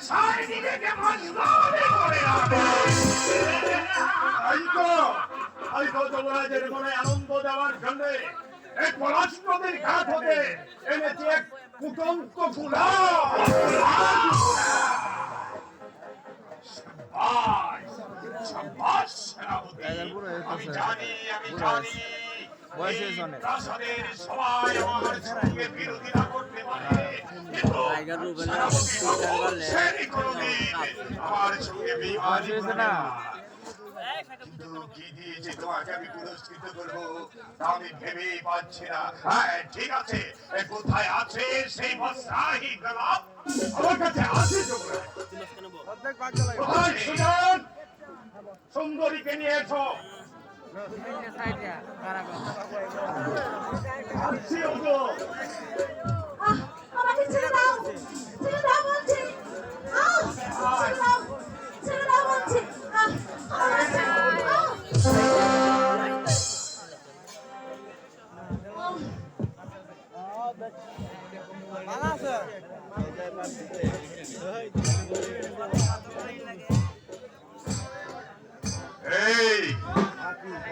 নেশায় নিজেকে মশগুল করে রাখে তাই তো তাই তো মনে আনন্দ দেওয়ার জন্য এক পলাশপতির ঘাট হতে এনেছি এক কুটন্ত গুলাম সাবাস, সাবাস সেনাপতি। আমি জানি আমি জানি সবাই আমার সঙ্গে বিরোধিতা করতে পারে টাইগার রুবেল আমার সঙ্গে বেইমানি করে না। না। কি দিয়ে যে তোমাকে আমি পুরস্কৃত করব। আমি ভেবেই পাচ্ছি না। হ্যাঁ ঠিক আছে। কোথায় আছে সেই বস্ত্রাহী গোলাপ আমার কাছে আছে যুবরাজ অর্ধেক ভাগ চলে কোথায়? সুজন সুন্দরীকে নিয়ে এসো আসছি ওগো এই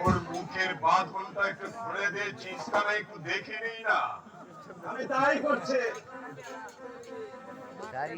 ওর মুখের বাঁধনটা একটু খুলে দে চিজখানা একটু দেখে নেই না। আমি তাই করছে। સારી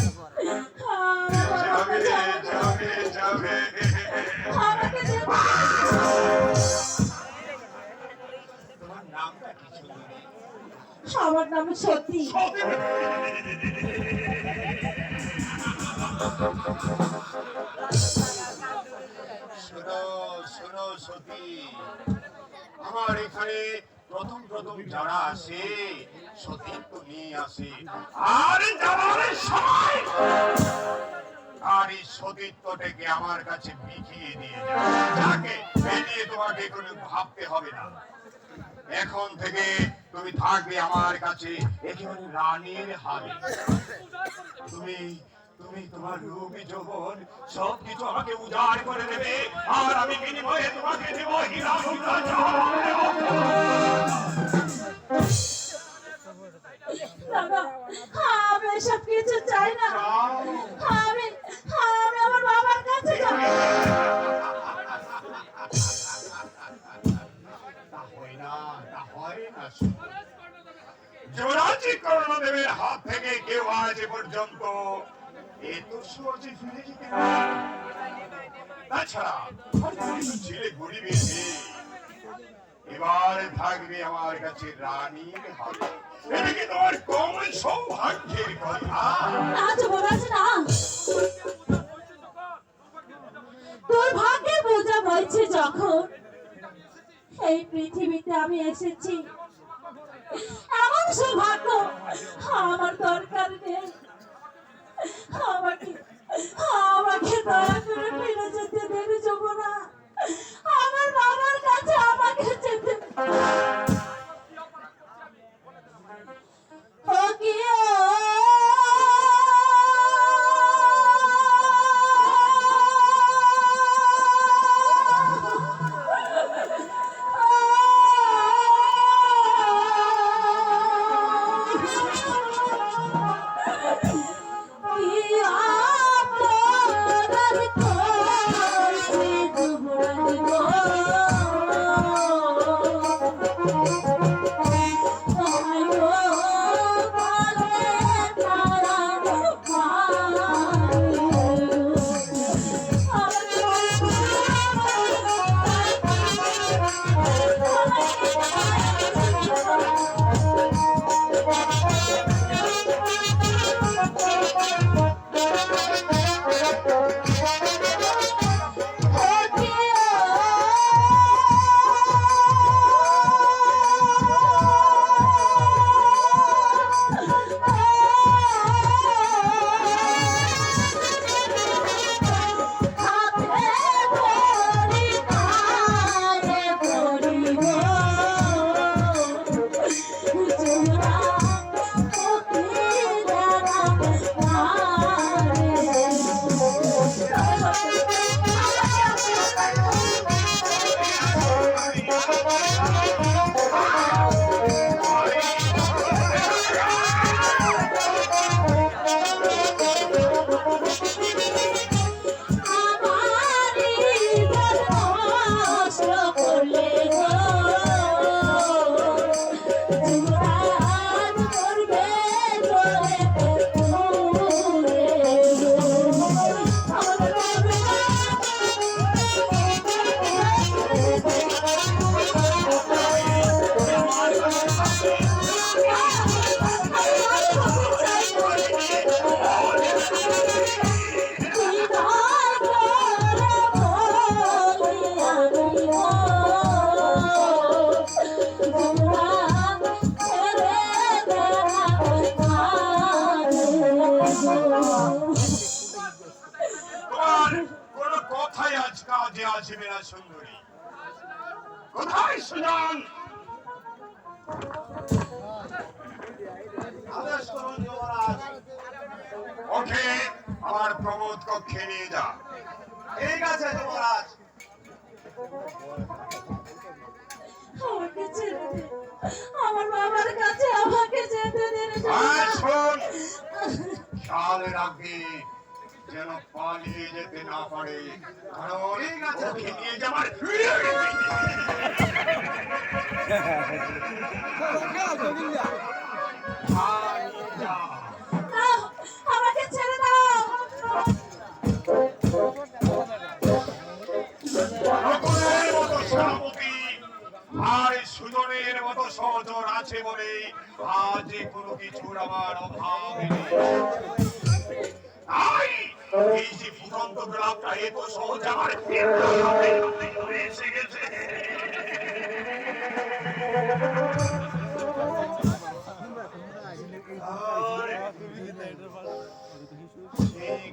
আমার নাম সতী। আমার এখানে প্রথম প্রথম যারা আসে সতীত্ব নিয়ে আসে। আর যাওয়ার সময় আর এই সতীত্বটাকে আমার কাছে দিয়ে যাকে এ তোমাকে কোনো ভাবতে হবে না। এখন থেকে তুমি থাকবে আমার কাছে রানীর তুমি তুমি তোমার রূপী যৌবন সব কিছু আমাকে উজাড় করে দেবে। আর আমি বিনিময়ে তোমাকে দেব হীরা তা হয় না কর্ণদেবের হাত থেকে কেউ আজ পর্যন্ত তাছাড়া ছেলে গরিবের এবার থাকবে আমার কাছে রানীর হাতে। এটা কি তোমার কম সৌভাগ্যের কথা? তোর ভাগ্যে বোঝা বইছে যখন এই পৃথিবীতে আমি এসেছি। এমন সৌভাগ্য আমার দরকার নেই। আমাকে আমাকে দয়া করে ফিরে যেতে দেবে না আমার বাবার কাছে আমাকে যেতে আসবে না সুন্দরী। কোথায় সুজন? আদেশ করুন যুবরাজ ওকে আমার প্রমোদ কক্ষে নিয়ে যা ঠিক আছে যুবরাজ আমার বাবার কাছে আমাকে যেতে দিন। আর খেয়াল রাখবি যেন পালিয়ে যেতে না পারে। কারণ নিয়ে যাবার আমাকে ছেড়ে দাও। নকুলের মতো সেনাপতি আর সুজনের মতো আছে বলে আজ কোনো কিছুর আমার অভাব নেই। এই যে গোলাপটা সহজ আমার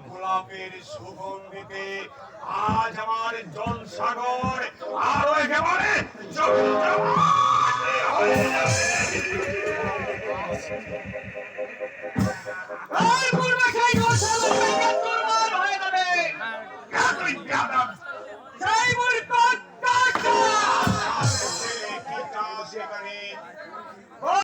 গোলাপের সুগন্ধিতে আজ আমার জলসাগর আরও একেবারে যাবে